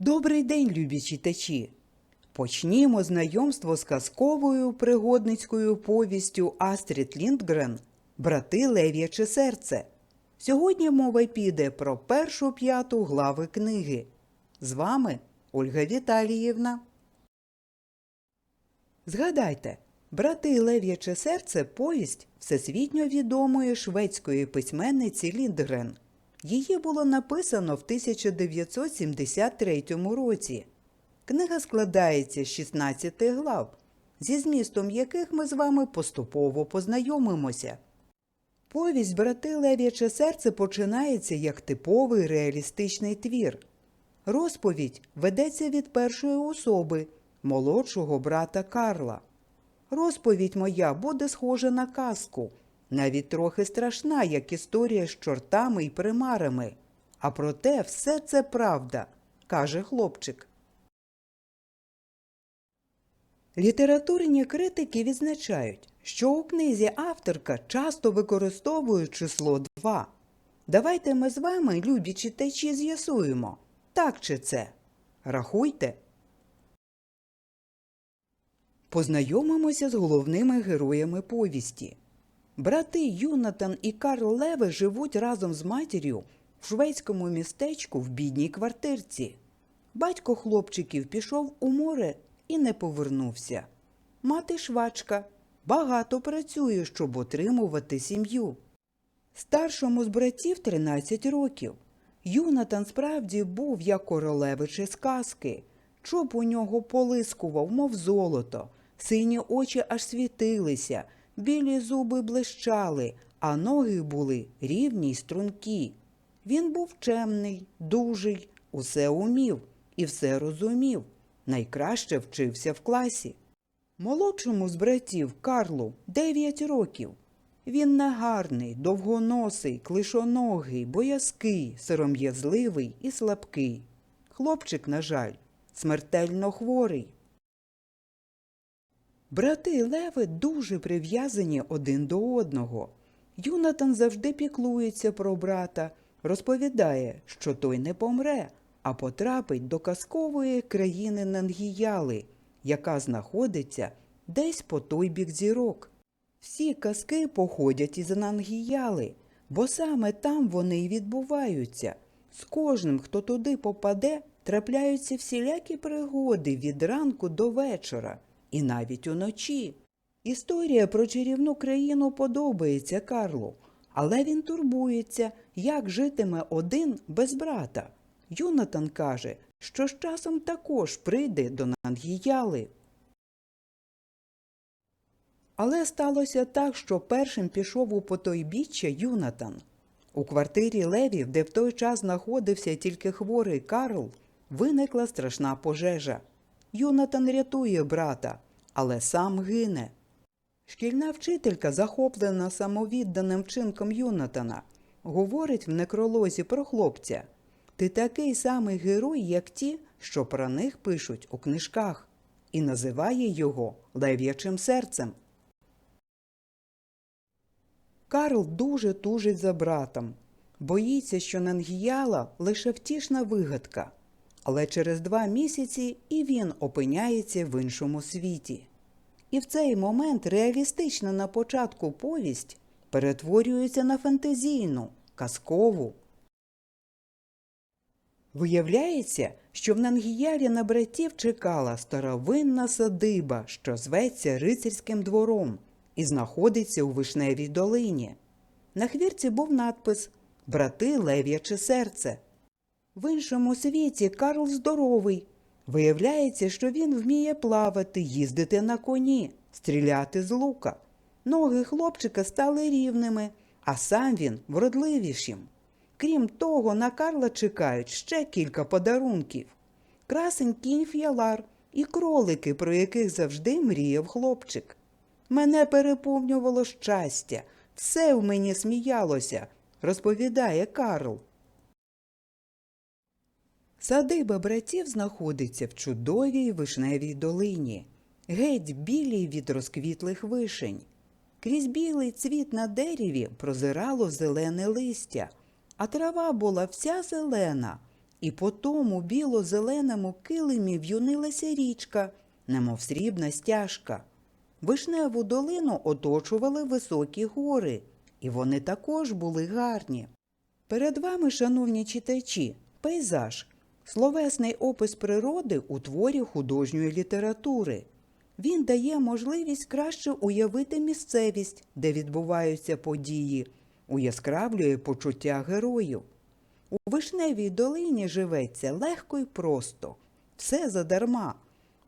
Добрий день, любі читачі! Почнімо знайомство з казковою пригодницькою повістю Астрід Ліндгрен Брати Лев'яче серце. Сьогодні мова піде про першу п'яту глави книги. З вами Ольга Віталіївна. Згадайте, Брати Лев'яче серце повість всесвітньо відомої шведської письменниці Ліндгрен. Її було написано в 1973 році. Книга складається з 16 глав, зі змістом яких ми з вами поступово познайомимося. Повість Брати Лев'яче серце починається як типовий реалістичний твір. Розповідь ведеться від першої особи, молодшого брата Карла. Розповідь моя буде схожа на казку, навіть трохи страшна, як історія з чортами і примарами. А проте все це правда, каже хлопчик. Літературні критики відзначають, що у книзі авторка часто використовує число 2. Давайте ми з вами, любі читачі, з'ясуємо, так чи це. Рахуйте. Познайомимося з головними героями повісті. Брати Юнатан і Карл Леве живуть разом з матір'ю в шведському містечку в бідній квартирці. Батько хлопчиків пішов у море і не повернувся. Мати швачка багато працює, щоб отримувати сім'ю. Старшому з братів 13 років. Юнатан справді був як королевич із казки. Чоп у нього полискував, мов золото, сині очі аж світилися, білі зуби блищали, а ноги були рівні й стрункі. Він був чемний, дужий, усе умів і все розумів. Найкраще вчився в класі. Молодшому з братів Карлу 9 років. Він негарний, довгоносий, клишоногий, боязкий, сором'язливий і слабкий. Хлопчик, на жаль, смертельно хворий. Брати Леви дуже прив'язані один до одного. Юнатан завжди піклується про брата, розповідає, що той не помре, а потрапить до казкової країни Нангіяли, яка знаходиться десь по той бік зірок. Всі казки походять із Нангіяли, бо саме там вони й відбуваються. З кожним, хто туди попаде, трапляються всілякі пригоди від ранку до вечора і навіть уночі. Історія про чарівну країну подобається Карлу, але він турбується, як житиме один без брата. Юнатан каже, що з часом також прийде до Нангіяли. Але сталося так, що першим пішов у потойбіччя Юнатан. У квартирі Левів, де в той час знаходився тільки хворий Карл, виникла страшна пожежа. Юнатан рятує брата, але сам гине. Шкільна вчителька, захоплена самовідданим вчинком Юнатана, говорить в некролозі про хлопця Ти такий самий герой, як ті, що про них пишуть у книжках, і називає його лев'ячим серцем. Карл дуже тужить за братом, боїться, що Нангіяла лише втішна вигадка, але через два місяці і він опиняється в іншому світі. І в цей момент реалістична на початку повість перетворюється на фантазійну, казкову. Виявляється, що в Нангіялі на братів чекала старовинна садиба, що зветься рицарським двором і знаходиться у Вишневій долині. На хвірці був надпис Брати Лев'яче серце. В іншому світі Карл здоровий. Виявляється, що він вміє плавати, їздити на коні, стріляти з лука. Ноги хлопчика стали рівними, а сам він вродливішим. Крім того, на Карла чекають ще кілька подарунків. Красень кінь ф'ялар і кролики, про яких завжди мріяв хлопчик. Мене переповнювало щастя, все в мені сміялося, розповідає Карл. Садиба братів знаходиться в чудовій вишневій долині, геть білій від розквітлих вишень. Крізь білий цвіт на дереві прозирало зелене листя, а трава була вся зелена, і по тому біло-зеленому килимі в'юнилася річка, немов срібна стяжка. Вишневу долину оточували високі гори, і вони також були гарні. Перед вами, шановні читачі, пейзаж словесний опис природи у творі художньої літератури. Він дає можливість краще уявити місцевість, де відбуваються події, уяскравлює почуття героїв. У вишневій долині живеться легко й просто, все задарма.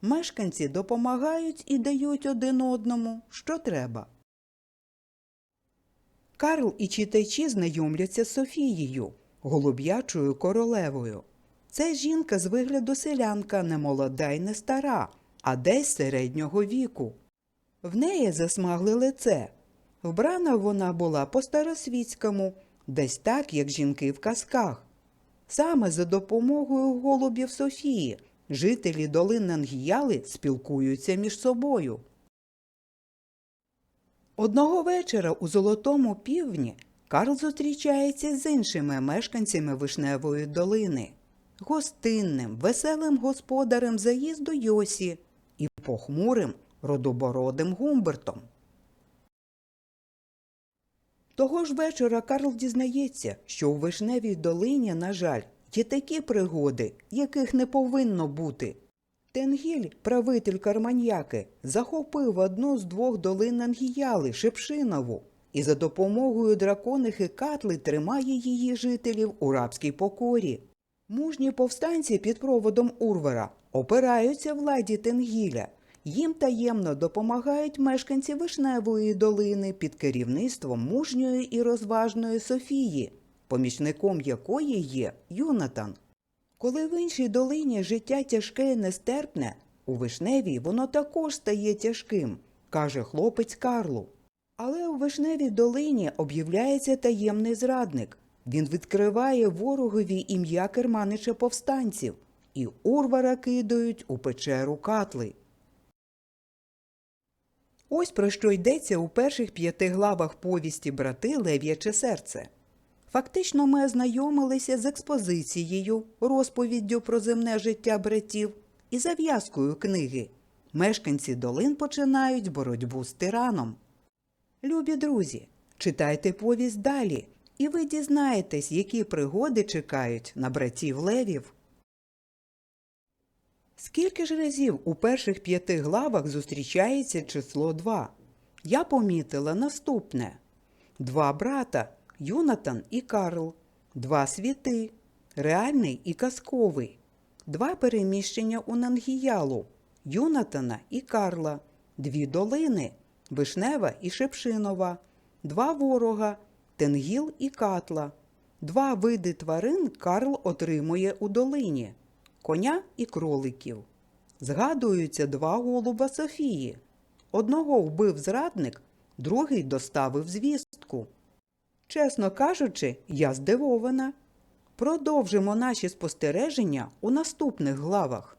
Мешканці допомагають і дають один одному, що треба. Карл і читачі знайомляться з Софією, голуб'ячою королевою. Це жінка з вигляду селянка не молода й не стара, а десь середнього віку. В неї засмагле лице. Вбрана вона була по старосвітському, десь так, як жінки в казках. Саме за допомогою голубів Софії жителі долин Нангіяли спілкуються між собою. Одного вечора у Золотому півдні Карл зустрічається з іншими мешканцями Вишневої долини, гостинним, веселим господарем заїзду Йосі і похмурим родобородим Гумбертом. Того ж вечора Карл дізнається, що у Вишневій долині, на жаль, є такі пригоди, яких не повинно бути. Тенгіль, правитель Карманьяки, захопив одну з двох долин Ангіяли, Шепшинову, і за допомогою драконихи Катли тримає її жителів у рабській покорі. Мужні повстанці під проводом Урвера опираються владі Тенгіля. Їм таємно допомагають мешканці Вишневої долини під керівництвом мужньої і розважної Софії, помічником якої є Юнатан. Коли в іншій долині життя тяжке і нестерпне, у Вишневій воно також стає тяжким, каже хлопець Карлу. Але у Вишневій долині об'являється таємний зрадник. Він відкриває ворогові ім'я керманича повстанців, і Урвара кидають у печеру катли. Ось про що йдеться у перших п'яти главах повісті брати Лев'яче серце. Фактично, ми ознайомилися з експозицією, розповіддю про земне життя братів і зав'язкою книги. Мешканці долин починають боротьбу з тираном. Любі друзі, читайте повість далі, і ви дізнаєтесь, які пригоди чекають на братів левів. Скільки ж разів у перших п'яти главах зустрічається число два? Я помітила наступне: два брата Юнатан і Карл, два світи, реальний і казковий, два переміщення у Нангіялу, Юнатана і Карла, дві долини Вишнева і Шепшинова, два ворога Тенгіл і Катла, два види тварин Карл отримує у долині коня і кроликів. Згадуються два голуба Софії. Одного вбив зрадник, другий доставив звістку. Чесно кажучи, я здивована. Продовжимо наші спостереження у наступних главах.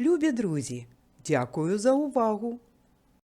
Любі друзі, дякую за увагу!